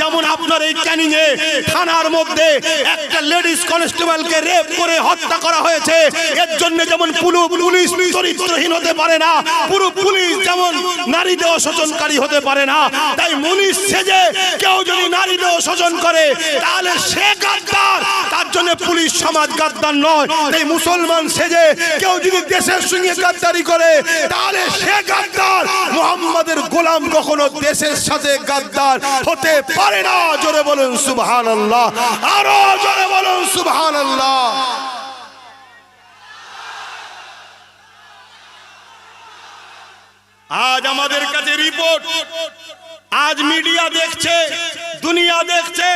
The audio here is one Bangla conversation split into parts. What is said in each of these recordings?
যেমন আপনার এই ক্যানিং এ থানার মধ্যে একটা লেডিস কনস্টেবলকে রেপ করে হত্যা করা হয়েছে। এর জন্য যেমন পুরো পুলিশ চরিত্রহীন হতে পারে না, পুরো পুলিশ যেমন নারী দেহ শোষণকারী হতে পারে না, তাই মুনিশ সেজে কেউ যদি নারী দেহ শোষণ করে, তাহলে সে গাদ্দার তার জন্য পুলিশ সমাজ গাদ্দার নয়। তাই মুসলমান সেজে কেউ যদি দেশের সঙ্গে গাদ্দারি করে তাহলে সে গাদ্দার। মোহাম্মদের গোলাম কখনো দেশের সাথে গাদ্দার হতে পারে না। জোরে বলুন সুবহান আল্লাহ আরও জোরে বলুন সুবহান আল্লাহ আজ আমাদের কাছে রিপোর্ট আজ মিডিয়া দেখছে। দুনিয়া দেখছে।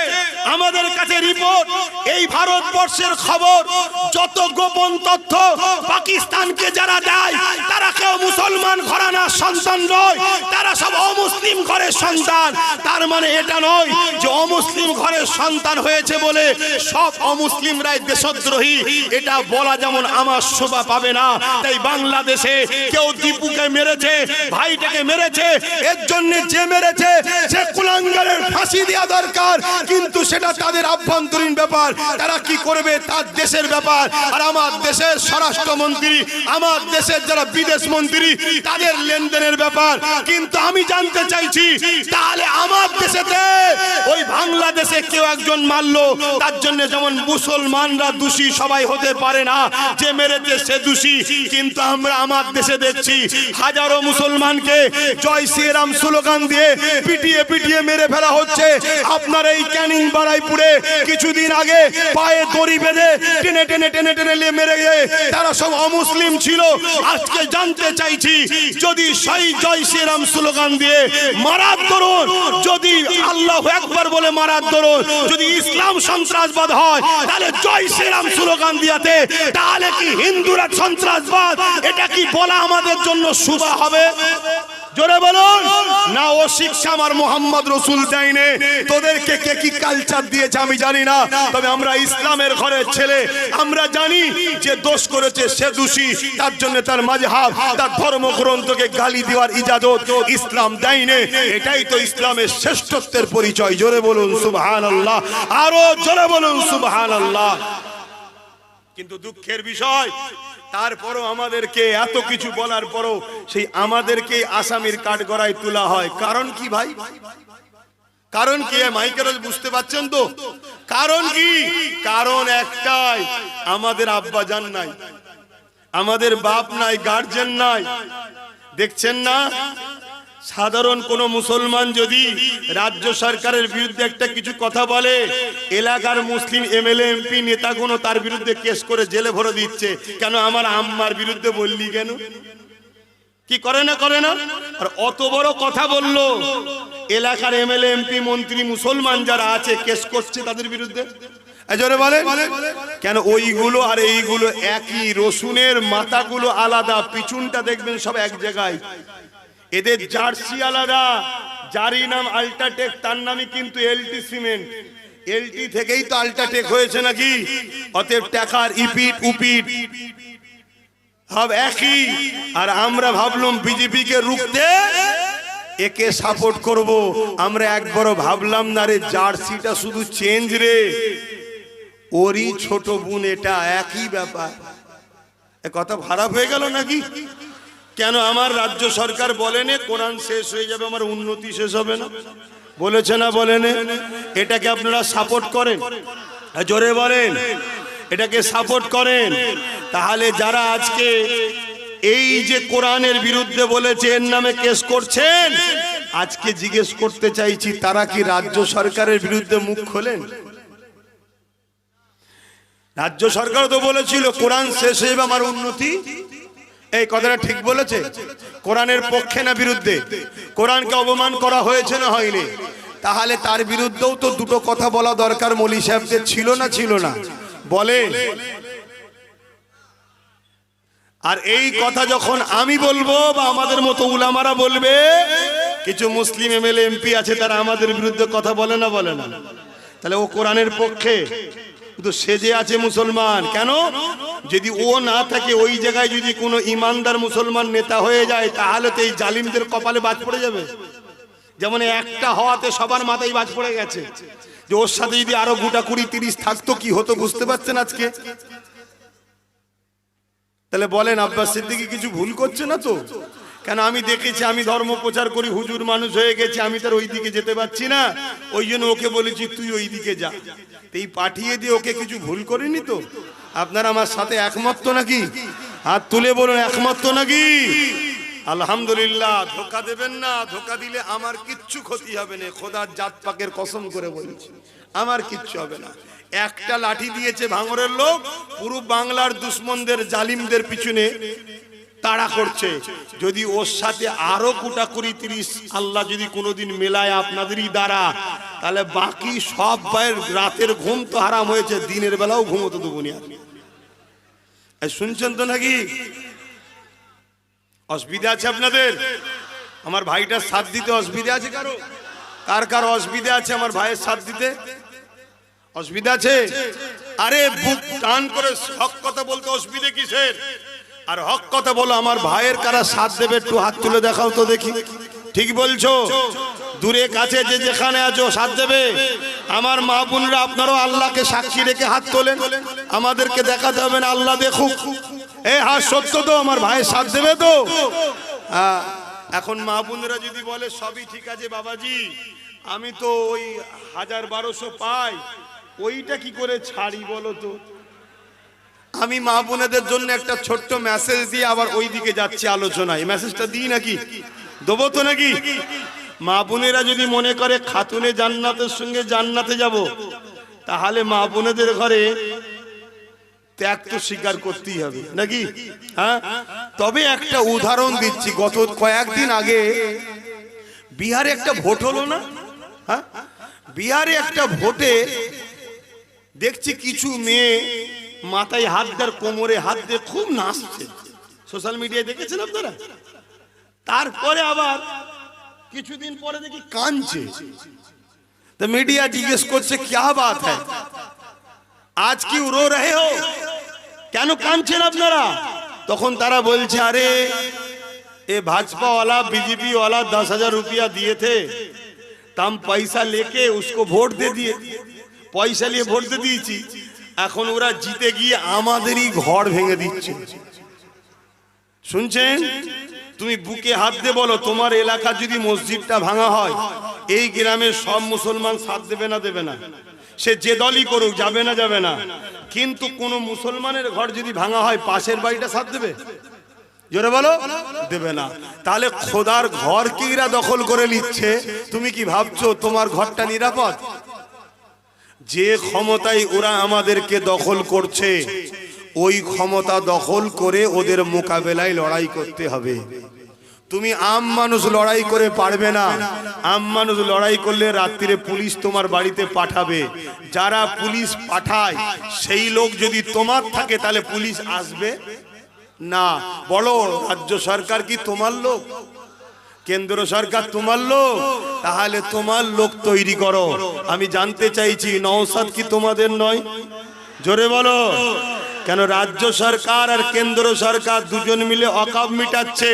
আমাদের কাছে রিপোর্ট এই ভারতবর্ষের খবর, যত গোপন তথ্য পাকিস্তানকে যারা দেয়, তারা কেউ মুসলমান ঘরানার সন্তান নয়, তারা সব অমুসলিম ঘরের সন্তান। তার মানে এটা নয় যে অমুসলিম ঘরের সন্তান হয়েছে বলে সব অমুসলিমরাই দেশদ্রোহী। এটা বলা যেমন আমার শোভা পাবে না। তাই বাংলাদেশে কেউ দীপুকে মেরেছে, ভাইটাকে মেরেছে, এর জন্য যে মেরেছে, সে কুলাঙ্গারের ফাঁসি দেওয়া দরকার। কিন্তু সেটা তাদের আভ্যন্তরীণ ব্যাপার। তারা কি করবে? তার দেশের ব্যাপার। আর আমার দেশের স্বরাষ্ট্রমন্ত্রী, আমার দেশের যারা বিদেশ মন্ত্রী, তাদের লেনদেনের ব্যাপার। কিন্তু আমি জানতে চাইছি, তাহলে আমার দেশেতে ওই বাংলাদেশে কেউ একজন মারলো? তার জন্য যেমন মুসলমানরা দোষী সবাই হতে পারে না। যে মেরেছে সে দোষী। কিন্তু আমরা আমার দেশে দেখছি, হাজারো মুসলমানকে জয় শ্রীরাম স্লোগান দিয়ে পিটিয়ে পিটিয়ে মেরে ফেলা হচ্ছে। আপনার এই ক্যানিং বারাইপুরে কিছুদিন আগে পায়ে দড়ি বেঁধে টেনে টেনে টেনে টেনে নিয়ে মেরে গিয়ে তারা সব অমুসলিম ছিল। আজকে জানতে চাইছি, যদি সেই জয় শ্রীরাম স্লোগান দিয়ে মারার দরুন, যদি আল্লাহ একবার বলে মারার দরুন, যদি ইসলাম সন্ত্রাসবাদ হয়, তাহলে জয় শ্রীরাম স্লোগান দিয়াতে, তাহলে কি হিন্দুরা সন্ত্রাসবাদ? এটা কি বলা আমাদের জন্য শুভ হবে? জোরে বলুন। না, ও শিক্ষা আমার মোহাম্মদ রসুল দেয়নি। তোদেরকে কে কি কালচার দিয়েছে আমি জানি না। তবে আমরা ইসলামের ঘরের ছেলে। আমরা জানি যে দোষ করেছে সে দোষী। তার জন্য তার মাঝহাব তার ধর্মগ্রন্থকে গালি দেওয়ার ইজাজত ইসলাম দেয়নি। এটাই তো ইসলামের শ্রেষ্ঠত্বের পরিচয়। জোরে বলুন সুবহান আল্লাহ আরও জোরে বলুন সুবহান আল্লাহ কিন্তু দুঃখের বিষয়, তারপরও আমাদেরকে এত কিছু বলার পরও সেই আমাদেরকে আসামির কাঠগড়ায় তোলা হয়। কারণ কি ভাই? কারণ কি মাইকের বুঝতে পারছেন তো? কারণ কি? কারণ একটাই, আমাদের আব্বা জান নাই, আমাদের বাপ নাই গার্জেন নাই। দেখছেন না? সাধারণ কোন মুসলমান যদি রাজ্য সরকারের বিরুদ্ধে একটা কিছু কথা বলে, এলাকার মুসলিম এমএলএ, এমপি নেতাগুলো তার বিরুদ্ধে কেস করে জেলে ভরে দিচ্ছে, কেন আমার আম্মার বিরুদ্ধে বললি কেন? কি করে না করে না? আর অত বড় কথা বলল এলাকার এমএলএ, এমপি, মন্ত্রী, মুসলমান যারা আছে, কেস করছে তাদের বিরুদ্ধে? বলে কেন ওইগুলো আর এইগুলো একই রসুনের মাথাগুলো আলাদা, পিছনটা দেখবেন সব এক জায়গায়। এদের জার্সি আলাদা, যারই নাম আল্ট্রাটেক, তার নামই কিন্তু এলটি সিমেন্ট। এলটি থেকেই তো আল্ট্রাটেক হয়েছে নাকি? অতএব টাকার ইপিট, উপিট সব একই। আর আমরা ভাবলাম বিজেপি কে রুখতে একে সাপোর্ট করব। আমরা একবারও ভাবলাম না রে, জার্সিটা শুধু চেঞ্জ রে। ওরই ছোট বোন, এটা একই ব্যাপার। কথা খারাপ হয়ে গেল নাকি? কেন আমার রাজ্য সরকার বলেনে? কোরআন শেষ হয়ে যাবে আমার উন্নতি শেষ হবে না? বলেছে না বলেনে? এটাকে আপনারা সাপোর্ট করেন? হ্যাঁ, জোরে বলেন। এটাকে সাপোর্ট করেন? তাহলে যারা আজকে এই যে কোরআনের বিরুদ্ধে বলেছে এর নামে কেস করছেন আজকে জিজ্ঞেস করতে চাইছি তারা কি রাজ্য সরকারের বিরুদ্ধে মুখ খোলেন? রাজ্য সরকার তো বলেছিল কোরআন শেষ হয়ে আমার উন্নতি এই কথাটা ঠিক বলেছে। কোরআনের পক্ষে না বিরুদ্ধে? কোরআনকে অপমান করা হয়েছে না হয়নি? তাহলে তার বিরুদ্ধেও তো দুটো কথা বলা দরকার, মলি সাহেবদের ছিল না ছিল না। বলে, আর এই কথা যখন আমি বলব বা আমাদের মতো উলামারা বলবে, কিছু মুসলিম এমএলএ, এমপি আছে, তারা আমাদের বিরুদ্ধে কথা বলে না বলে না। তাহলে ও কোরআনের পক্ষে কিন্তু সেজে আছে মুসলমান, কেন? যদি ও না থাকে, ওই জায়গায় যদি কোনো ইমানদার মুসলমান নেতা হয়ে যায়, তাহলে তো এই জালিমদের কপালে বাজ পড়ে যাবে। যেমন একটা হওয়াতে সবার মাথায় বাজ পড়ে গেছে। যে ওর সাথে যদি আরও গোটা কুড়ি তিরিশ থাকতো, কি হতো বুঝতে পারছেন আজকে? তাহলে বলেন, আব্বাস সিদ্দিকি কিছু ভুল করছে না তো? কেন আমি দেখেছি, আমি ধর্ম প্রচার করি, হুজুর মানুষ হয়ে গেছে, আমি তার ওই দিকে যেতে পারছি না। ওই জন্য ওকে বলেছি, তুই ওই দিকে যা এই পাঠিয়ে দিয়ে ওকে কিছু ভুল করিনি তো? আপনারা আমার সাথে একমত নাকি? হাত তুলে বলুন, একমত নাকি? আলহামদুলিল্লাহ, ধোকা দেবেন না, ধোকা দিলে আমার কিচ্ছু ক্ষতি হবে না। খোদার জাত পাকের কসম করে বলছি, আমার কিচ্ছু হবে না। একটা লাঠি দিয়েছে ভাঙরের লোক, পুরো বাংলার দুশ্মনদের, জালিমদের পিছনে। তাড়া করছে। যদি ওর সাথে আরও কোটা কুড়ি তিরিশ আল্লাহ যদি কোনোদিন মেলায় আপনাদেরই দ্বারা, তাহলে বাকি সব ভাইয়ের রাতের ঘুম তো হারাম হয়েছে, দিনের বেলাও ঘুমোতো আর শুনছেন তো নাকি? অসুবিধা আছে আপনাদের? আমার ভাইটার সাথ দিতে অসুবিধা আছে কারও? কার কার অসুবিধা আছে আমার ভাইয়ের সাথ দিতে? অসুবিধা আছে? আরে বুক টান করে হক কথা বলতে অসুবিধা কিসের? আর হক কথা বলো, আমার ভাইয়ের কারা সাথ দেবে, একটু হাত তুলে দেখাও তো দেখি। ঠিক বলছো? দূরে কাছে যে যেখানে আছো, সাথ দেবে। আমার মা বোনরা, আপনারও আল্লাহকে সাক্ষী রেখে হাত তোলেন। আমাদেরকে দেখাতে হবে না, আল্লাহ দেখুক। এ হ্যাঁ সত্য তো, আমার ভাইয়ের সাথ দেবে তো। এখন মা বোনরা যদি বলে, সবই ঠিক আছে বাবাজি, আমি তো ওই হাজার বারোশো পাই, ওইটা কি করে ছাড়ি বলো তো? আমি মা বোনেদের জন্য একটা ছোট্ট মেসেজ দিয়ে আবার ওই দিকে যাচ্ছি আলোচনায়। মেসেজটা দিই নাকি? দেবো তো নাকি? মা বোনেরা যদি মনে করে খাতুনে জান্নাতের সঙ্গে জান্নাতে যাব, তাহলে মা বোনেদের ঘরে ত্যাগ তো স্বীকার করতেই হবে। নাকি? হ্যাঁ? তবে একটা উদাহরণ দিচ্ছি। গত কয়েকদিন আগে বিহারে একটা ভোট হলো না? হ্যাঁ? বিহারে একটা ভোটে দেখছি কিছু মেয়ে মাথায় হাত দেওয়ার কোমরে হাত দিয়ে খুব নাচছে সোশ্যাল মিডিয়ায় দেখেছেন আপনারা তারপরে আবার কিছুদিন পরে দেখি কাঁদছে তো মিডিয়া জিজ্ঞেস করছে क्या बात है আজ কি রো রহে হো কেন কাঁদছেন আপনারা তখন তারা বলছে আরে ए भाजपा वाला बीजेपी वाला दस हजार रुपया दिए थे तो हम पैसा लेके उसको ভোট দে দিয়ে পয়সা নিয়ে ভোট দিয়ে দিয়েছি এখন ওরা জিতে গিয়ে আমাদেরই ঘর ভেঙে দিচ্ছে। শুনছেন? তুমি বুকে হাত দিয়ে বলো, তোমার এলাকা যদি মসজিদটা ভাঙা হয়, এই গ্রামের সব মুসলমান সাথ দেবে না দেবে না। সে যে দলই করুক, যাবে না যাবে না। কিন্তু কোন মুসলমানের ঘর যদি ভাঙা হয়, পাশের বাড়িটা সাথ দেবে? জোরে বলো, দেবে না। তাহলে খোদার ঘর কি দখল করে নিচ্ছে। তুমি কি ভাবছ, তোমার ঘরটা নিরাপদ? যে ক্ষমতায় ওরা আমাদেরকে দখল করছে, ওই ক্ষমতা দখল করে ওদের মোকাবেলায় লড়াই করতে হবে। তুমি আম মানুষ লড়াই করে পারবে না। আম মানুষ লড়াই করলে রাত্রিরে পুলিশ তোমার বাড়িতে পাঠাবে। যারা পুলিশ পাঠায়, সেই লোক যদি তোমার থাকে, তাহলে পুলিশ আসবে? না। বলো, রাজ্য সরকার কি তোমার লোক? কেন্দ্র সরকার তোমার লোক, তাহলে তোমার লোক তৈরি করো। আমি জানতে চাইছি নওসাদ কি তোমাদের নয়? জোরে বলো। কেন রাজ্য সরকার আর কেন্দ্র সরকার দুজন মিলে অকাব মিটাচ্ছে?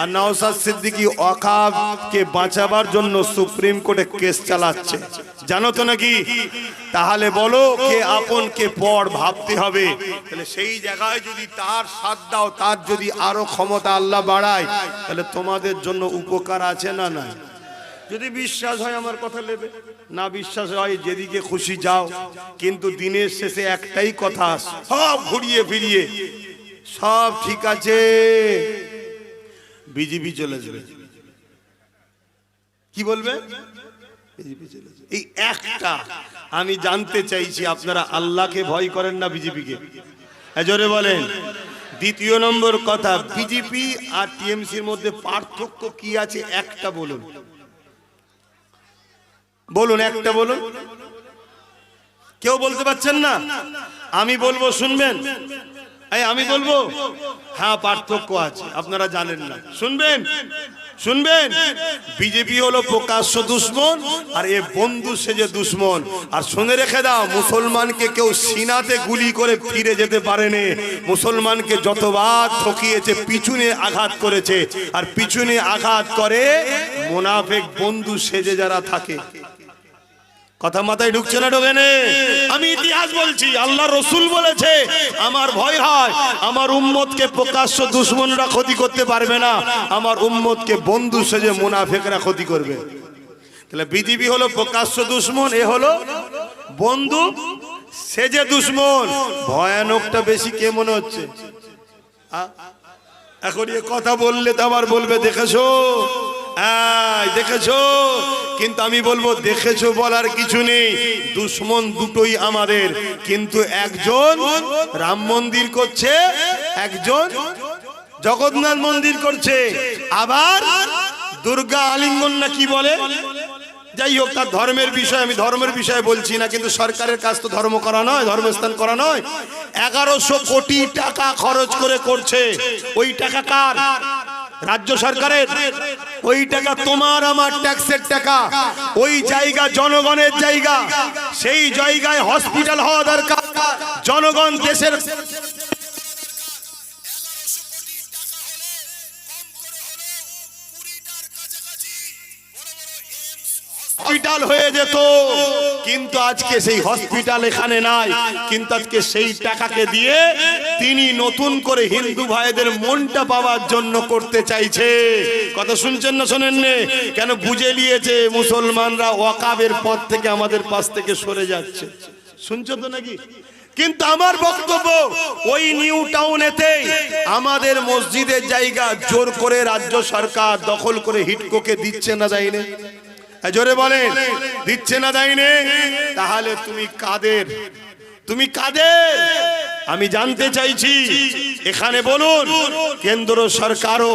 আর নওসাদ সিদ্দিকি অকাবকে বাঁচাবার জন্য সুপ্রিম কোর্টে কেস চালাচ্ছে। জানো তো নাকি? তাহলে বলো কে আপন, কে পর ভাবতে হবে। তাহলে সেই জায়গায় যদি তার সাথ দাও, তার যদি আরও ক্ষমতা আল্লাহ বাড়ায়, তাহলে তোমাদের জন্য উপকার আছে না নাই? যদি বিশ্বাস হয় আমার কথা নেবে। না বিশ্বাস হয় যেদিকে খুশি যাও। কিন্তু দিনের শেষে একটাই কথা সব ঘুরিয়ে ফিরিয়ে। সব ঠিক আছে। বিজেপি চলে যাবে। কি বলবে। এই একটা আমি জানতে চাইছি, আপনারা আল্লাহকে ভয় করেন না বিজেপিকে? জোরে বলেন। দ্বিতীয় নম্বর কথা, বিজেপি আর টিএমসির মধ্যে পার্থক্য কি আছে? একটা বলুন। বলুন, একটা বলুন। কেউ বলতে পারছেন না? আমি বলব, শুনবেন? এই, আমি বলব? হ্যাঁ পার্থক্য আছে, আপনারা জানেন না। শুনবেন? শুনবেন? বিজেপি হলো প্রকাশ্য দুশ্মন, আর এ বন্ধু সেজে দুশ্মন। আর শুনে রেখে দাও, মুসলমানকে কেউ সিনাতে গুলি করে ফিরে যেতে পারেনি। মুসলমানকে যতবার ঠকিয়েছে, পিছনে আঘাত করেছে। আর পিছনে আঘাত করে মোনাফেক বন্ধু সেজে যারা থাকে। কথা মাথায় ঢুকছে না ঢোকে আমি ইতিহাস বলছি, আল্লাহ রসুল বলেছে, আমার ভয় হয়, আমার উম্মতকে প্রকাশ্য দুশ্মনরা ক্ষতি করতে পারবে না, আমার উম্মতকে বন্ধু সেজে মুনাফেকরা ক্ষতি করবে। তাহলে বিজেপি হলো প্রকাশ্য দুশ্মন, এ হলো বন্ধু সেজে দুশ্মন। ভয়ানকটা বেশি কে মনে হচ্ছে? এখন এ কথা বললে তো আবার বলবে, দেখেছ? দেখেছ? কিন্তু আমি বলব, দেখেছ বলার কিছু নেই। দুশ্মন দুটোই আমাদের। কিন্তু একজন রাম মন্দির করছে, একজন জগন্নাথ মন্দির করছে। আবার দুর্গা আলিঙ্গন না কি বলে? যাই হোক, তার ধর্মের বিষয়, আমি ধর্মের বিষয়ে বলছি না, কিন্তু সরকারের কাজ তো ধর্ম করা নয়, ধর্মস্থান করা নয়। এগারোশো কোটি টাকা খরচ করে করছে। ওই টাকা কার? রাজ্য সরকারের ওই টাকা তোমার আমার ট্যাক্সের টাকা। ওই জায়গা জনগণের জায়গা। সেই জায়গায় হসপিটাল হওয়া দরকার। জনগণ দেশের হসপিটাল হয়ে যেত। কিন্তু আজকে সেই হসপিটাল এখানে নাই। কিন্তু আজকে সেই টাকাকে দিয়ে তিনি নতুন করে হিন্দু ভাইদের মনটা পাওয়ার জন্য করতে চাইছে। কথা শুনছেন না শোনেন? কেন বুঝে নিয়েছে মুসলমানরা ওয়াকাবের পথ থেকে আমাদের পাশ থেকে সরে যাচ্ছে। শুনছো তো নাকি? কিন্তু আমার বক্তব্য, ওই নিউ টাউনেতে আমাদের মসজিদের জায়গা জোর করে রাজ্য সরকার দখল করে হিটকোকে দিচ্ছে না এ জোরে বলেন। দিচ্ছে না দেয়নি তাহলে তুমি কাদের? তুমি কাদের? আমি জানতে চাইছি এখানে বলুন কেন্দ্র সরকারও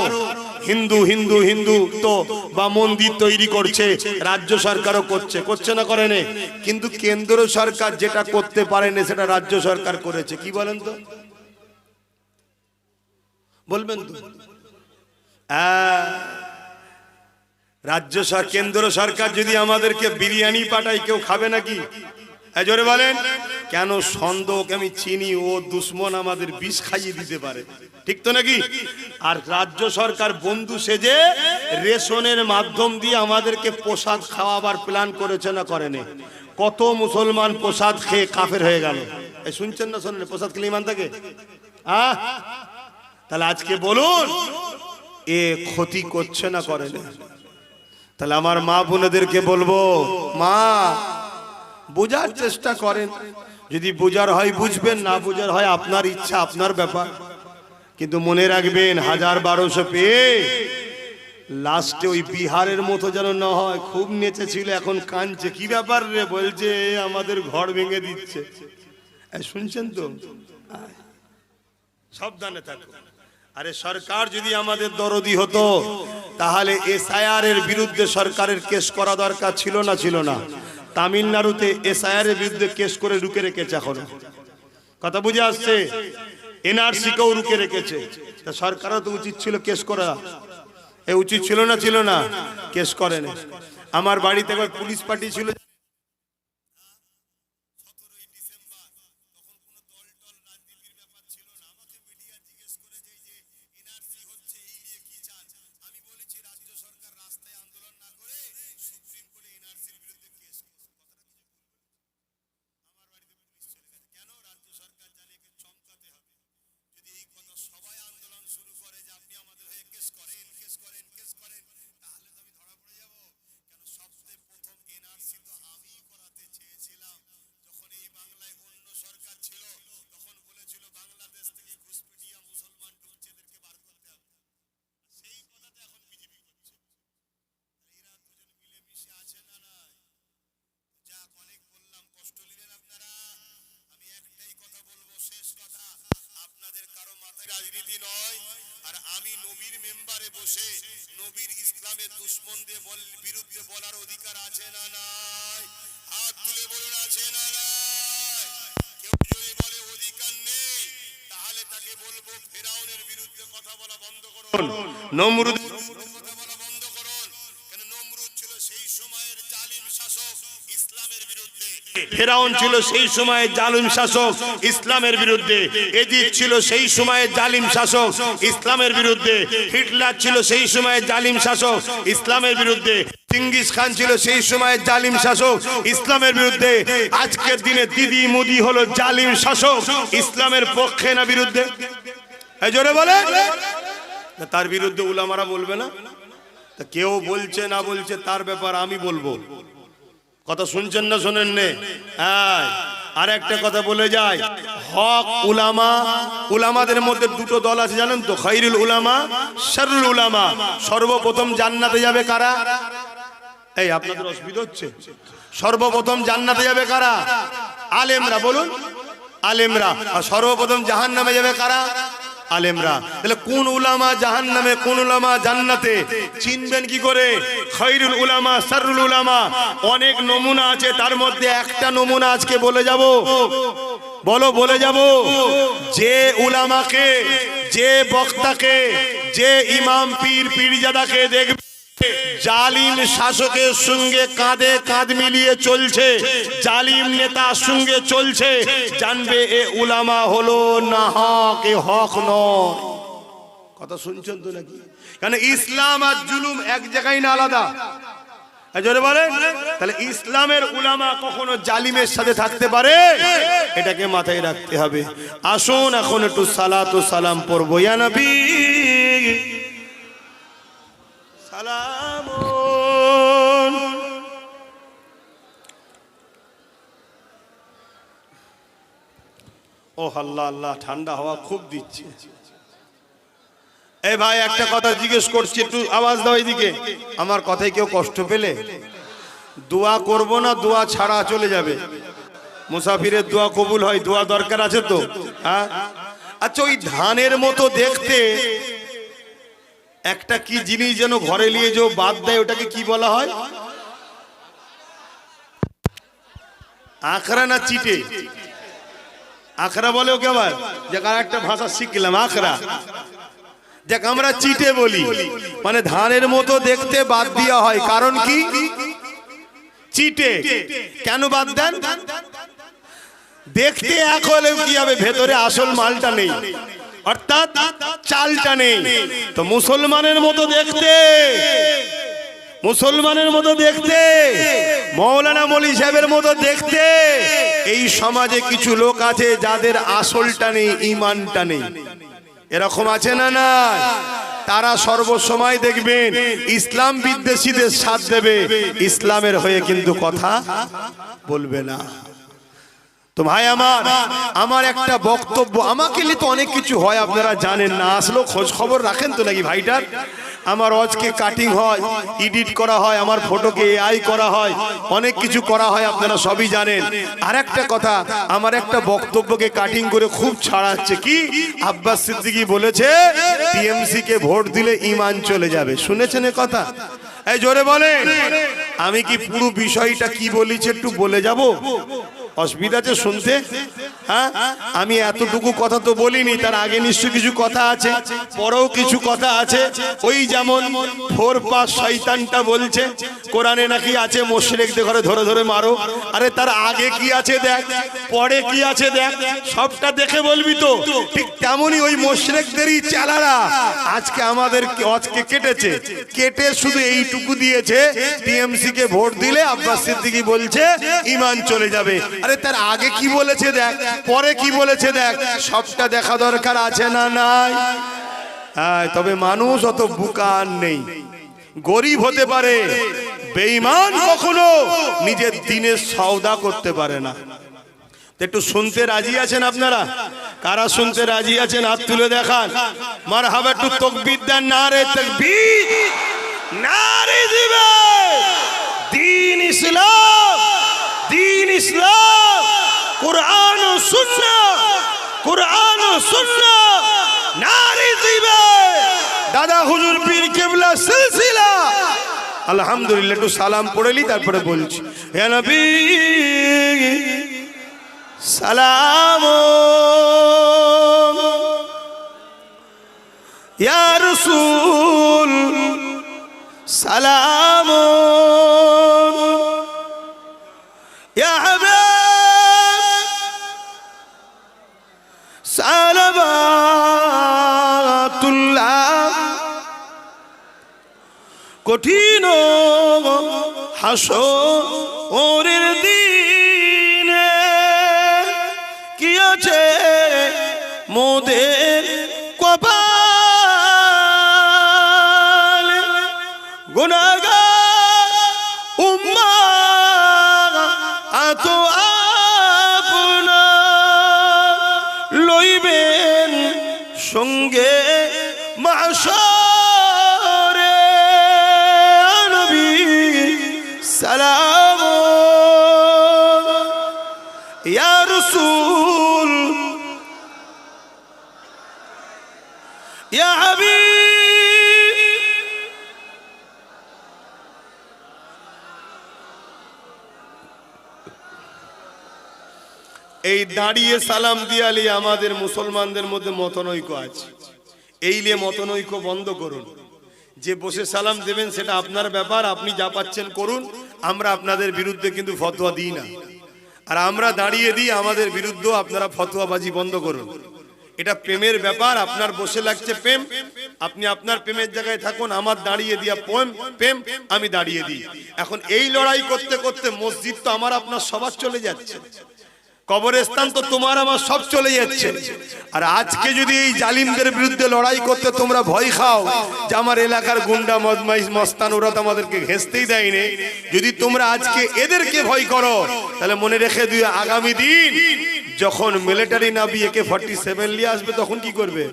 হিন্দু হিন্দু হিন্দু তো বা মন্দির তৈরি করছে রাজ্য সরকারও করছে করছে না করে নে। কিন্তু কেন্দ্র সরকার যেটা করতে পারেনি সেটা রাজ্য সরকার করেছে। কি বলেন তো? বলবেন তো? আহ, রাজ্য কেন্দ্র সরকার যদি আমাদেরকে বিরিয়ানি পাঠায়, কেউ খাবে নাকি? জোরে বলেন। কেন সন্দেহকে আমি চিনি, ও দুশ্মন আমাদের বিষ খাইয়ে দিতে পারে। ঠিক তো নাকি? আর রাজ্য সরকার বন্ধু সেজে রেশনের মাধ্যম দিয়ে আমাদেরকে প্রসাদ খাওয়াবার প্ল্যান করেছে না করেনি? কত মুসলমান প্রসাদ খেয়ে কাফের হয়ে গেল। এই শুনছেন না শোনেন, প্রসাদ খেলে ইমান থাকে? আহ? তাহলে আজকে বলুন, এ ক্ষতি করছে না করে না তাহলে আমার মা বোনেদেরকে বলব, মা, বোঝার চেষ্টা করেন। যদি বোঝার হয় বুঝবেন, না বোঝার হয় আপনার ইচ্ছা, আপনার ব্যাপার। কিন্তু মনে রাখবেন, হাজার বারোশো পেয়ে লাস্টে ওই বিহারের মতো যেন না হয়, খুব নেচেছিল, এখন কাঁদছে। কি ব্যাপার রে? বলছে আমাদের ঘর ভেঙে দিচ্ছে। শুনছেন তো? সাবধানে থাকো। আরে সরকার যদি আমাদের দরদি হতো, তাহলে এসআইআর এর বিরুদ্ধে সরকারের কেস করা দরকার ছিল না ছিল না। তামিলনাড়ুতে এসআইআর এর বিরুদ্ধে কেস করে রুকে রেখেছে এখন। কথা বুঝে আসছে? এনআরসি কেও রুকে রেখেছে। তা সরকারও তো উচিত ছিল কেস করা। এ উচিত ছিল না ছিল না। কেস করেন। আমার বাড়িতে একবার পুলিশ পার্টি ছিল মেম্বারে বসে নবীর ইসলামের দুশ্মনদের বিরুদ্ধে বলার অধিকার আছে না নাই? হাত তুলে বলুন, আছে না নাই? কেউ যদি বলে অধিকার নেই, তাহলে তাকে বলব ফেরাউনের বিরুদ্ধে কথা বলা বন্ধ করুন। নমরুদ ফেরাউন ছিল সেই সময়ে জালিম শাসক ইসলামের বিরুদ্ধে। এজিদ ছিল সেই সময়ে জালিম শাসক ইসলামের বিরুদ্ধে। হিটলার ছিল সেই সময়ে জালিম শাসক ইসলামের বিরুদ্ধে। চিঙ্গিস খান ছিল সেই সময়ে জালিম শাসক ইসলামের বিরুদ্ধে। আজকের দিনে দিদি মোদি হলো জালিম শাসক ইসলামের পক্ষে না বিরুদ্ধে? জোরে বলে। তার বিরুদ্ধে উলামারা বলবে না। কেউ বলছে না বলছে তার ব্যাপার আমি বলব। কথা শুনছেন না শোনেন নে? আর একটা কথা বলে যায় হক উলামা, উলামাদের মধ্যে দুটো দল আছে, জানেন তো? খৈরুল উলামা শারুল উলামা। সর্বপ্রথম জান্নাতে যাবে কারা? এই, আপনাদের অসুবিধা হচ্ছে? সর্বপ্রথম জান্নাতে যাবে কারা? আলেমরা, বলুন। আলেমরা। আর সর্বপ্রথম জাহান নামে যাবে কারা? আলেমরা। তাহলে কোন উলামা জাহান নামে কোন উলামা জান্নাতে? চিনবেন কি করে? খৈরুল উলামা সারুল উলামা। অনেক নমুনা আছে, তার মধ্যে একটা নমুনা আজকে বলে যাব। বলো, বলে যাব। যে উলামাকে, যে বক্তাকে, যে ইমাম পীর, পীরজাদাকে দেখবে। জালিম শাসকের সঙ্গে কাঁধে কাঁধ মিলিয়ে চলছে। জালিম নেতার সঙ্গে চলছে। জানবে এ উলামা হলো না হক, এ হক নয়। কথা শুনছেন তো নাকি? কারণ ইসলাম আর জুলুম এক জায়গায় না আলাদা? জোরে বলেন। তাহলে ইসলামের উলামা কখনো জালিমের সাথে থাকতে পারে? এটাকে মাথায় রাখতে হবে। আসুন এখন একটু সালাত ও সালাম পড়ব। ইয়া ও আল্লাহ আল্লাহ, ঠান্ডা হাওয়া খুব দিচ্ছে। এই ভাই, একটা কথা জিজ্ঞেস করছি, একটু আওয়াজ দাও এদিকে। আমার কথায় কেউ কষ্ট পেলে? দোয়া করব না, দোয়া ছাড়া চলে যাবে। মুসাফিরের দোয়া কবুল হয়, দোয়া দরকার আছে তো? হ্যাঁ? আচ্ছা ওই ধানের মতো দেখতে একটা কি জিনিস যেন ঘরে নিয়ে যে বাদ দেয়, ওটাকে কি বলা হয়? আখড়া না চিটে? আখড়া বলে ওকে আবার? যে কার একটা ভাষা শিখলাম, আখড়া। দেখ আমরা চিটে বলি। মানে ধানের মতো দেখতে বাদ দেওয়া হয়, কারণ কি? চিটে। কেন বাদ দেন? দেখতে এক হলেও কি হবে? ভেতরে আসল মালটা নেই। অর্থাৎ চালটা নেই। তো মুসলমানের মতো দেখতে। মুসলমানের মতো দেখতে। মৌলানা মলি সাহেবের মতো দেখতে। এই সমাজে কিছু লোক আছে যাদের আসলটা নেই ইমানটা নেই। এরকম আছে না না তারা সর্বসময় দেখবেন, ইসলাম বিদ্বেষীদের সাথ দেবে। ইসলামের হয়ে কিন্তু কথা বলবে না। তো ভাই আমার আমার একটা বক্তব্য, আমাকে নিয়ে তো অনেক কিছু হয়, আপনারা জানেন না। আসলেও খোঁজ খবর রাখেন তো নাকি ভাইটার? আমার অজকে কাটিং হয় এডিট করা হয়, আমার ফটোকে এআই করা হয়, অনেক কিছু করা হয়, আপনারা সবই জানেন। আর একটা কথা, আমার একটা বক্তব্যকে কাটিং করে খুব ছাড়াচ্ছে কি? আব্বাস সিদ্দিকী বলেছে টিএমসি কে ভোট দিলে ইমান চলে যাবে। শুনেছেন কথা? এই জোরে বলেন। আমি কি পুরো বিষয়টা কি বলেছি একটু বলে যাব? অসুবিধা আছে শুনতে? হ্যাঁ? আমি এতটুকু কথা তো বলিনি, তার আগে নিশ্চয় কিছু কথা আছে, পরেও কিছু কথা আছে। ওই যেমন ফোর পাস শয়তানটা বলছে, কোরআনে নাকি আছে, মোশরেকদের ঘরে ধরে ধরে মারো। আরে তার আগে কি আছে দেখ, পরে কি আছে দেখ, সবটা দেখে বলবি তো। ঠিক তেমনই ওই মোশরেকদেরই চালারা। আজকে আমাদের আজকে কেটেছে। কেটে শুধু এইটুকু দিয়েছে টিএমসি কে ভোট দিলে আব্বাস সিদ্দিকি বলছে, ইমান চলে যাবে। আরে তার আগে কি বলেছে দেখ? পরে কি বলেছে দেখ? সবটা দেখা দরকার আছে না নাই? হ্যাঁ তবে মানুষ অত বুকান নেই। গরিব হতে পারে, বেঈমান কখনো নিজের দিনের সওদা করতে পারে না। একটু শুনতে রাজি আছেন আপনারা? কারা শুনতে রাজি আছেন? হাত তুলে দেখান। মার হাবা একটু তকবির দেন না রে তকবির। না রে দিবে দিন ইসলাম। দিন ইসলাম। কোরআন ও সুন্নাহ, কোরআন ও সুন্নাহ, নারী দিবে দাদা হুজুর পীর কেবলা সিলসিলা। আলহামদুলিল্লাহ, একটু সালাম পড়েলি তারপরে বলছি। হে নবী, সালাম। ইয়া রাসূল, সালাম। কঠিন হাসরের দিনে কি আছে মোদের এই দাঁড়িয়ে সালাম দিয়ালি আমাদের মুসলমানদের মধ্যে মতনৈক্য আছে। এই নিয়ে মতনৈক্য বন্ধ করুন। যে বসে সালাম দেবেন সেটা আপনার ব্যাপার, আপনি যা পাচ্ছেন করুন। আমরা আপনাদের বিরুদ্ধে কিন্তু ফতোয়া দিই না। আর আমরা দাঁড়িয়ে দিই আমাদের বিরুদ্ধে আপনারা ফতোয়াবাজি বন্ধ করুন। এটা প্রেমের ব্যাপার, আপনার বসে লাগছে প্রেম, আপনি আপনার প্রেমের জায়গায় থাকুন, আমার দাঁড়িয়ে দিয়া প্রেম প্রেম, আমি দাঁড়িয়ে দিই। এখন এই লড়াই করতে করতে মসজিদ তো আমার, আপনার সবার চলে যাচ্ছে। কবরস্থান তো তোমার আমার সব চলে যাচ্ছে। আর আজকে যদি এই জালিমদের বিরুদ্ধে লড়াই করতে তোমরা ভয় খাও যে আমার এলাকার গুন্ডা, মদমাইশ, মস্তান, ওরা তো আমাদেরকে ঘেসতেই দেয়নি। যদি তোমরা আজকে এদেরকে ভয় করো, তাহলে মনে রেখে দিও আগামী দিন যখন মিলিটারি না বিয়েকে ফর্টি সেভেন নিয়ে আসবে, তখন কি করবে?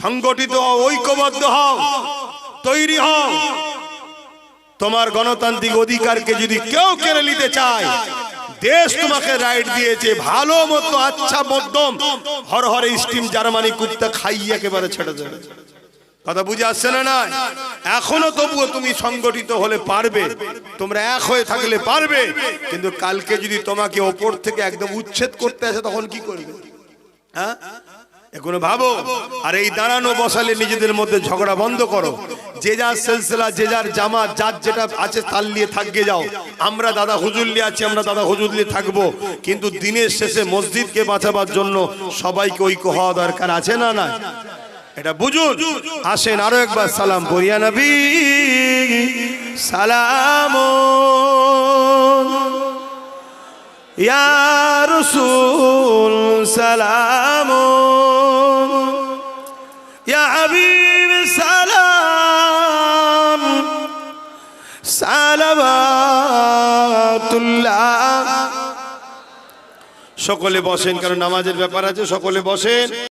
সংগঠিত ঐক্যবদ্ধ হও, তৈরি হও। তোমার গণতান্ত্রিক অধিকারকে যদি কেউ কেড়ে নিতে চায়, দেশ তোমাকে রাইট দিয়েছে, ভালো মতো আচ্ছা মধ্যম, হর হরে স্টিম জার্মানি কুত্তা খাইয়ে একেবারে ছেড়ে দেবে। কথা বুঝে আসছে না না এখনও তবুও তুমি সংগঠিত হলে পারবে। তোমরা এক হয়ে থাকলে পারবে। কিন্তু কালকে যদি তোমাকে ওপর থেকে একদম উচ্ছেদ করতে আসে, তখন কি করবে? হ্যাঁ? এখনও ভাবো? আর এই দাঁড়ানো বসালে নিজেদের মধ্যে ঝগড়া বন্ধ করো। যে যার সিলসিলা, যে যার জামা যার যেটা আছে তার নিয়ে থাকবে যাও। আমরা দাদা হুজুর নিয়ে আছি, আমরা দাদা হুজুর নিয়ে থাকব। কিন্তু দিনের শেষে মসজিদকে বাঁচাবার জন্য সবাইকে ঐক্য হওয়া দরকার আছে না না এটা বুঝুন। আসেন আরও একবার সালাম বরিয়া নবী। সালাম ইয়া রসুল, সালামো সকলে বসেন কারণ নামাজের ব্যাপার আছে সকলে বসেন।